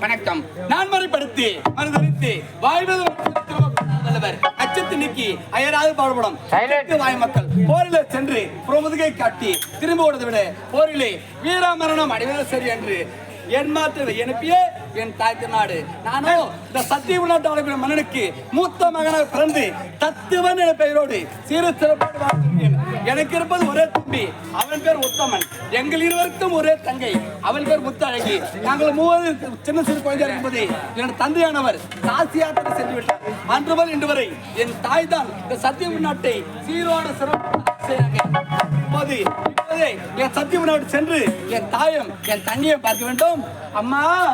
வணக்கம். நான் மறுபடுத்தி மறுதளித்து வாழ்வது அச்சத்து நீக்கி அயராது பாடுபடும். வாய் மக்கள் போரில சென்று புறமுதுகை காட்டி திரும்ப விட போரிலே வீரமரணம் அடைவது சரி என்று என் மாற்று எனப்பியே என் தாய் திருநாடு நானும் இந்த சத்திய நாட்டு மன்னனுக்கு மூத்த மகனாக பிறந்து தத்துவன் என பெயரோடு சிறு சிறப்பாடு வாழ்ந்திருக்கேன். எனக்கு இருப்பது ஒரே தம்பி அவன் பேர் உத்தமன். எங்கள் இருவருக்கும் ஒரே தங்கை அவன் பேர் முத்தழகி. நாங்கள் மூவர் சின்ன சிறு குழந்தை என்பது என் தந்தையானவர் காசி யாத்திரை சென்று விட்டார். அன்று முதல் இன்று வரை என் தாய் தான் இந்த சத்திய உள்நாட்டை சீரோட சிறப்பு இப்போது என் சத்தியம் சென்று என் தாயம் என் தண்ணியை பார்க்க வேண்டும். அம்மா!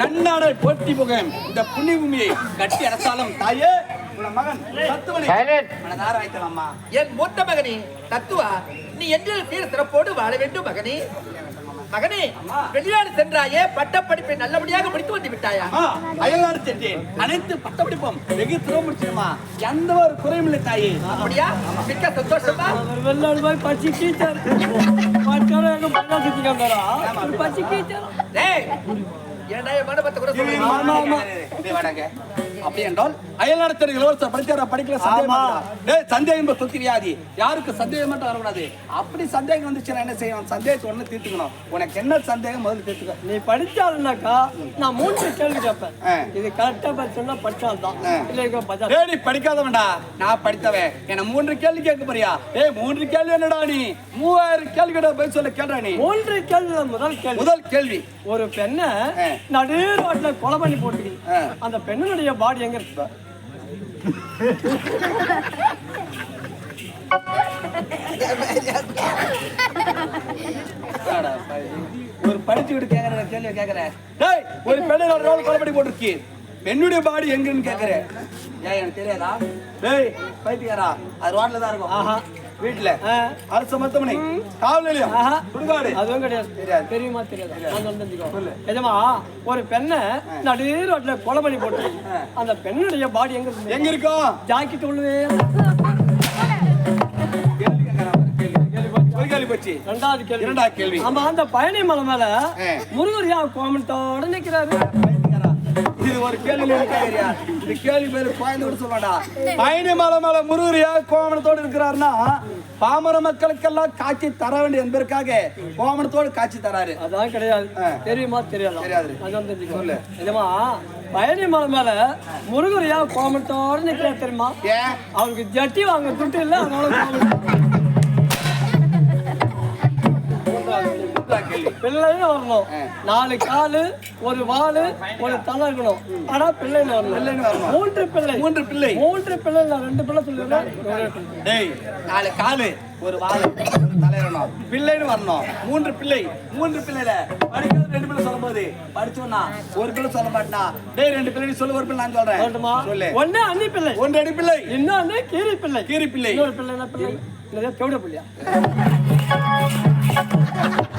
நன்னாடை போட்டி புகம் இந்த புண்ணிய பூமியை கட்டி அரசாலும் தாயே உன் மகன். மனதார வைக்கலாமா? என் மூத்த மகனே தத்துவா நீ என்றில் சீர் சிறப்போடு வாழ வேண்டும் மகனே. மகனே வெளிநாடு சென்றாயே பட்டப்படிப்பை நல்லபடியாக முடித்து வந்து விட்டாயா? அயல்நாடு சென்றேன். அனைத்து பட்டப்படிப்பும் வெகு திறவு முடிச்சிருமா எந்த ஒரு குறையும் இல்லை தாயே. அப்படியா? மிக்க சந்தோஷமா? வெளிநாடு போய் பச்சி டீச்சர் பச்சி டீச்சர் ஏன்டா என் மண்டபத்தை கூட சொல்லுங்க ஆமா ஆமா இப்படி வாடாங்க. அப்படி என்றால் அயல்நாடு தெரு இளவரசர் படிச்சாரா படிக்கல சந்தேகம். டேய் சந்தேகம் சொத்து வியாதி. யாருக்கு சந்தேகம் மட்டும் வரக்கூடாது? அப்படி சந்தேகம் வந்துச்சுன்னா என்ன செய்யணும்? சந்தேகத்தை ஒண்ணு தீர்த்துக்கணும். உனக்கு என்ன சந்தேகம்? முதல்ல தீர்த்துக்க. நீ படிச்சாலுனாக்கா நான் மூன்று கேள்வி கேட்பேன். இது கரெக்டா படிச்சோம்னா படிச்சால் தான் ஆ. இல்லை பச்சா டேய் நீ படிக்காதவன்டா. நான் படித்தவன். என்ன மூன்று கேள்வி கேட்க போறியா? ஏய் மூன்று கேள்வி என்னடா நீ? மூவாயிரம் கேள்வி கிட்ட போய் சொல்ல கேட்டா நீ? மூன்று கேள்வி முதல் கேள்வி. முதல் கேள்வி. ஒரு பெண்ணை. நடு ரோட்ல கொலை பண்ணி போட்டு ஆ. அந்த பெண்ணுடைய பாடி எங்க இருக்கு? ஒரு படிச்சு ஒரு கேக்குற கேள்வி கேக்குற. டேய் ஒரு பெண்ணு ஒரு ரோல் கொலை பண்ணி போட்டிருக்கு. பெண்ணுடைய பாடி எங்கன்னு கேக்குற. ஏன் எனக்கு தெரியாதா? டேய் பைத்தியாரா அது ரோட்ல தான் இருக்கும். ஆஹா. வீட்டுல. அரசு மருத்துவமனை. காவல் நிலையம். சுடுகாடு அதுவும் கிடையாது. தெரியாது. தெரியுமா தெரியாது? நான். எஜமா ஒரு பெண்ணை நடு ரோட்ல கொலை பண்ணி போட்டு அந்த பெண்ணுடைய பாடி எங்க இருக்கு எங்க இருக்கும்? ஜாக்கெட் போச்சு. ரெண்டாவது கேள்வி. இரண்டாவது கேள்வி. ஆமா அந்த பழனி மலை மேல. முருகர் யா கோமத்தோட நிக்கிறாரு. இது ஒரு கேள்வி இது கேள்வி பேரு குழந்தை கூட சொல்லடா பயணி மலை மேல முருகரியா கோமணத்தோடு இருக்கிறாருன்னா பாமர மக்களுக்கெல்லாம் காட்சி தர வேண்டிய என்பதற்காக கோமணத்தோடு காட்சி தராரு. அதான் கிடையாது. தெரியுமா? தெரியாது? தெரியாது. அதான் தெரிஞ்சுக்கோ நிஜமா பழனி மலை மேல முருகர் யா கோமத்தோட நிக்கிறாரு தெரியுமா? அவருக்கு ஜட்டி வாங்க துட்டு இல்ல அதனால பிள்ளைன்னு வரணும். நாலு காலு ஒரு வாலு ஒரு தலை இருக்கணும் ஆனா பிள்ளைன்னு வரணும். பிள்ளைன்னு வரணும். மூன்று பிள்ளை. மூன்று பிள்ளை. மூன்று பிள்ளை நான் ரெண்டு பிள்ளை. டேய் நாலு காலு ஒரு வாழை ஒரு தலையிடணும் பிள்ளைன்னு வரணும். மூன்று பிள்ளை. மூன்று பிள்ளைல படிக்கிறது ரெண்டு பிள்ளை சொல்லும்போது படிச்சோம்னா ஒரு பிள்ளை சொல்ல மாட்டா டேய் ரெண்டு பிள்ளை சொல்லு ஒரு பிள்ளை நான் சொல்றேன். சொல்லு. ஒண்ணு அன்னி பிள்ளை. ஒன்று அடி பிள்ளை. இன்னொன்னு கீரி பிள்ளை. கீரி பிள்ளை. இன்னொரு பிள்ளை என்ன பிள்ளை? கவுட பிள்ளையா?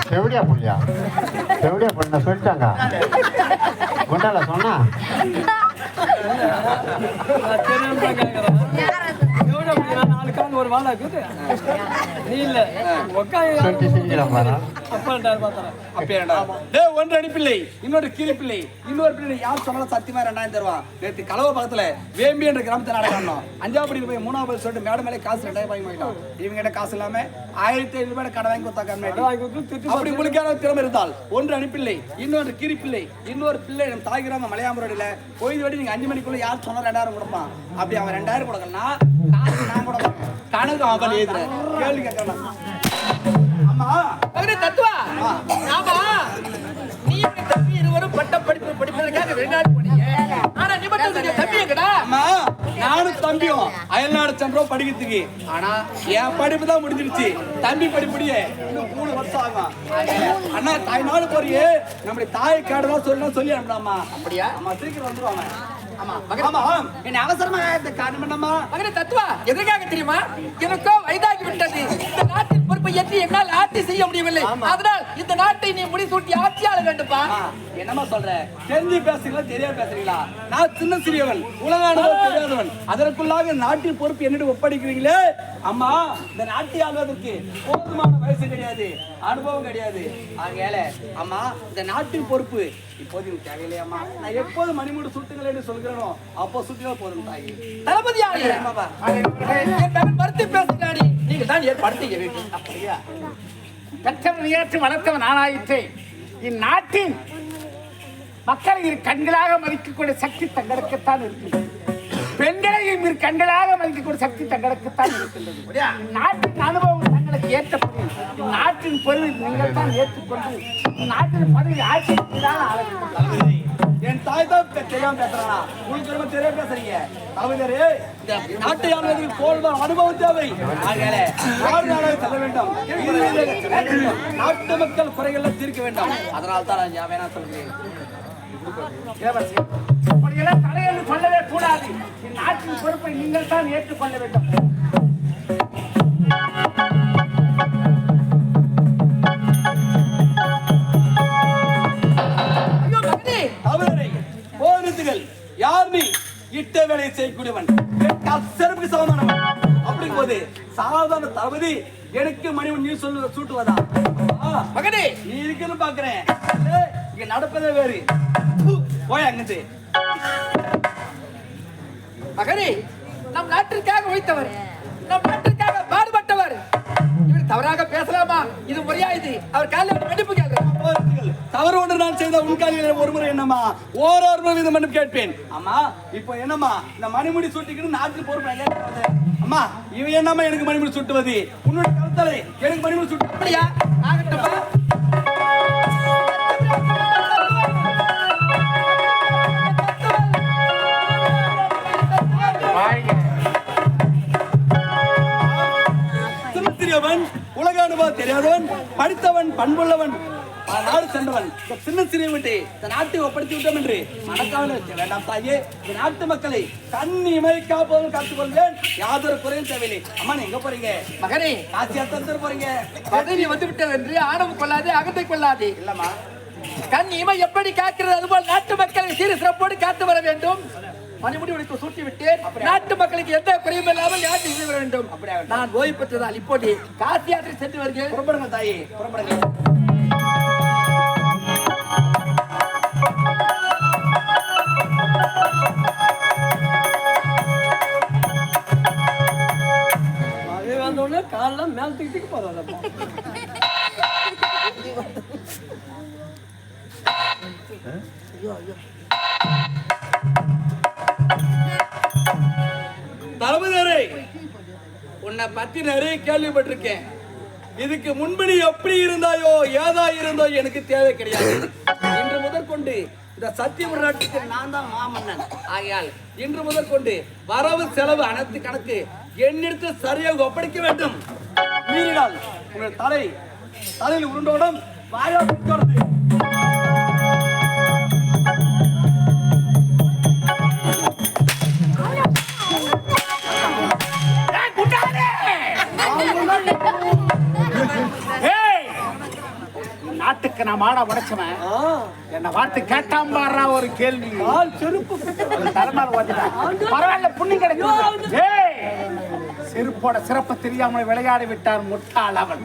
செவடியா புள்ளியா? செவடியா பண்ண சொல்லிட்டாங்க. குண்டால சொன்னா? தான் கேட்கறேன் ஒரு வாழை நீ இல்ல. ஒன்று அடிப்பிள்ளை. இன்னொரு கீரிப்பிள்ளை. இன்னொரு பிள்ளை யார் சொன்னாலும் சத்தியமா ரெண்டாயிரம் தருவான் நேற்று கலவை பக்கத்துல வேம்பி என்ற கிராமத்தை நாடகம் அஞ்சாவது படியில் போய் மூணாவது சொல்லிட்டு மேடம் மேலே காசு ரெண்டாயிரம் வாங்கி போயிட்டான் இவங்க கிட்ட காசு இல்லாம ஆயிரத்தி ஐநூறு ரூபாய் கடை வாங்கி கொடுத்தாங்க அப்படி உங்களுக்கான திறமை இருந்தால் ஒன்று அனுப்பிள்ளை இன்னொரு கிரிப்பிள்ளை இன்னொரு பிள்ளை நம்ம தாய் கிராம மலையாம்பரோடியில் கோயில் வடி நீங்க அஞ்சு மணிக்குள்ள யார் சொன்னா ரெண்டாயிரம் கொடுப்பான். அப்படி அவன் ரெண்டாயிரம் கொடுக்கலன்னா காசு நான் கூட கணக்கு அவன் எழுதுறேன். கேள்வி கேட்கலாம் தத்துவா. ஆமா நீ தம்பி இருவரும் பட்ட படிப்பு படிப்பதற்காக வெளிநாடு போனீங்க? ஆனா நீ மட்டும் தம்பி எங்கடா? நானும் தம்பியும் அயல்நாடு சென்றோம் படிக்கிறதுக்கு. ஆனா என் படிப்பு தான் முடிஞ்சிருச்சு. தம்பி படிப்படியே இன்னும் மூணு வருஷம் ஆகும். அண்ணா தாய் நாடு போறியே. நம்முடைய தாய் காடு தான் சொல்லணும் சொல்லி அனுப்பலாமா அப்படியா? அம்மா சீக்கிரம் வந்துருவாங்க. ஆமா ஆமா என்ன அவசரமா காரணம் என்னம்மா மகனே தத்துவா எதற்காக தெரியுமா? எனக்கோ வயதாகி விட்டது இந்த நாட்டின் பொறுப்பை ஏற்றி என்னால் ஆட்சி செய்ய முடியவில்லை. அதனால் இந்த நாட்டை நீ முடிசூட்டி ஆட்சியாள வேண்டும்பா அம்மா, என்னம்மா சொல்ற? தெரிஞ்சு பேசுறீங்களா தெரியாம பேசுறீங்களா? நான் சின்ன சிறியவன் உலக அனுபவம் தெரியாதவன். அதற்குள்ளாக நாட்டின் பொறுப்பு என்னிடம் ஒப்படைக்கிறீங்களே அம்மா இந்த நாட்டை ஆள்வதற்கு போதுமான வயசு கிடையாது அனுபவம் கிடையாது. ஆகையால அம்மா இந்த நாட்டின் பொறுப்பு இப்போது எனக்கு தேவையில்லையம்மா நான் எப்போது மணிமூடு சுட்டுங்கள் என்று சொல்கிறேனோ அப்போ சுட்டினா போதும் தாயி. மகன் மறுத்து பேசுகிறாடி நீங்க தான் ஏற்பாடு செய்ய வேண்டும் அப்படியா? பெற்றவன் ஏற்று வளர்த்தவன் நானாயிற்றே இந்நாட்டின் மக்களை இரு கண்களாக மதிக்கக்கூடிய சக்தி தங்களுக்குத்தான் இருக்கின்றது. பெண்களையும் இரு கண்களாக மதிக்கக்கூடிய சக்தி தங்களுக்குத்தான் இருக்கின்றது. இந்நாட்டின் அனுபவம் தங்களுக்கு ஏற்றப்படி இந்நாட்டின் பொருள் நீங்கள் தான் ஏற்றுக்கொண்டு இந்நாட்டின் பதவி ஆட்சி தான் ஆள. என் தாய் தான் தெரியாம பேசுறானா? உங்களுக்கு ரொம்ப தெரிய பேசுறீங்க. தகுதரே இந்த நாட்டை ஆளுவதற்கு போல்தான் அனுபவம் தேவை. நாடாக செல்ல வேண்டும். நாட்டு மக்கள் குறைகளை தீர்க்க வேண்டும். அதனால தான் நான் சொல்றேன் தேவசி அப்படியெல்லாம் தடையென்று சொல்லவே கூடாது இந்நாட்டின் பொறுப்பை நீங்கள் தான் ஏற்றுக்கொள்ள வேண்டும். போரித்துகள் யார் நீ இட்ட வேலையை செய்யக்கூடியவன். கேட்டால் செருப்புக்கு சமமானவன். அப்படிங்கும் போது சாதாரண தகுதி எனக்கு மணிவன் நீ சொல்லு சூட்டுவதா? மகனே நீ இருக்குன்னு பாக்குறேன். இங்க நடப்பதே வேறு. போய் அங்கிட்டு. மகனே நம் நாட்டிற்காக உழைத்தவர். நம் நாட்டிற்கு தவறாக பேசலாமா? இது முறையா இது? அவர் காலையில் மன்னிப்பு கேட்கிறேன் தவறு ஒன்று நான் செய்த உன் காலில் ஒரு முறை என்னம்மா? ஓரோரு முறை விதம் மட்டும் கேட்பேன். அம்மா இப்போ என்னம்மா? இந்த மணிமுடி சுட்டிக்கிட்டு நாட்டுக்கு பொறுப்பு அம்மா இவன் என்னம்மா எனக்கு மணிமுடி சுட்டுவது? உன்னுடைய கருத்தலை எனக்கு மணிமுடி சுட்டு அப்படியா? ஆகட்டப்பா சின்னசிறியவன் உலக அனுபவம் தெரியாதவன் படித்தவன் பண்புள்ளவன். பல நாடு சென்றவன். இந்த சின்ன சிறிய விட்டு இந்த நாட்டை ஒப்படைத்து விட்டோம் என்று மனக்காவல வைக்க வேண்டாம் தாயே. இந்த நாட்டு மக்களை கண் இமை காப்பதும் காத்துக்கொள்வேன் யாதொரு குறையும் தேவையில்லை. அம்மா எங்க போறீங்க? மகனே காசி அத்தனை போறீங்க? பதவி வந்து விட்டது என்று ஆணவம் கொள்ளாதே அகத்தை கொள்ளாதே. இல்லம்மா. கண் இமை எப்படி காக்கிறது? அதுபோல் நாட்டு மக்களை சீர சிறப்போடு காத்து வர வேண்டும். மணிமுடி உனக்கு சூட்டி விட்டேன் நாட்டு மக்களுக்கு எந்த குறையும் இல்லாமல் யாத்திரை வர வேண்டும்? நான் ஓய்வு பெற்றதால் இப்போது காசி யாத்திரை சென்று வருகிறேன். புறப்படுங்க தாயே புறப்படுங்க அதே வந்த உடனே காலெல்லாம் மேல தூக்கிட்டு போறாங்க தளபதியாரே உன்னை பத்தி நிறைய கேள்விப்பட்டிருக்கேன். இதுக்கு முன்பு நீ எப்படி இருந்தாயோ ஏதா இருந்தோ எனக்கு தேவை கிடையாது. இன்று முதற்கொண்டு இந்த சத்திய நாட்டுக்கு நான் தான் மாமன்னன். ஆகையால் இன்று முதற்கொண்டு வரவு செலவு அனைத்து கணக்கு என்னிடத்து சரியாக ஒப்படைக்க வேண்டும். மீறினால் உங்கள் தலை தலையில் உருண்டோடும் வாயா நாட்டுக்கு நான் மாட உடைச்சவன். என்ன வார்த்தை கேட்டாம் பாடுறா ஒரு கேள்வி. செருப்பு தலைமையில் ஓட்டிட்டான். பரவாயில்ல புண்ணி கிடைக்கும் செருப்போட சிறப்பு தெரியாமல் விளையாடி விட்டான் முட்டாள் அவன்.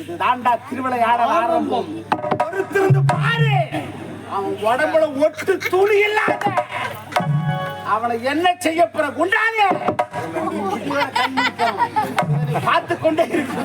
இது தாண்டா திருவிளையாட ஆரம்பம். பொறுத்திருந்து பாரு. அவன் உடம்புல ஒட்டு துணி இல்லாத. அவனை என்ன செய்ய போற குண்டானே பார்த்து கொண்டே இருக்கு.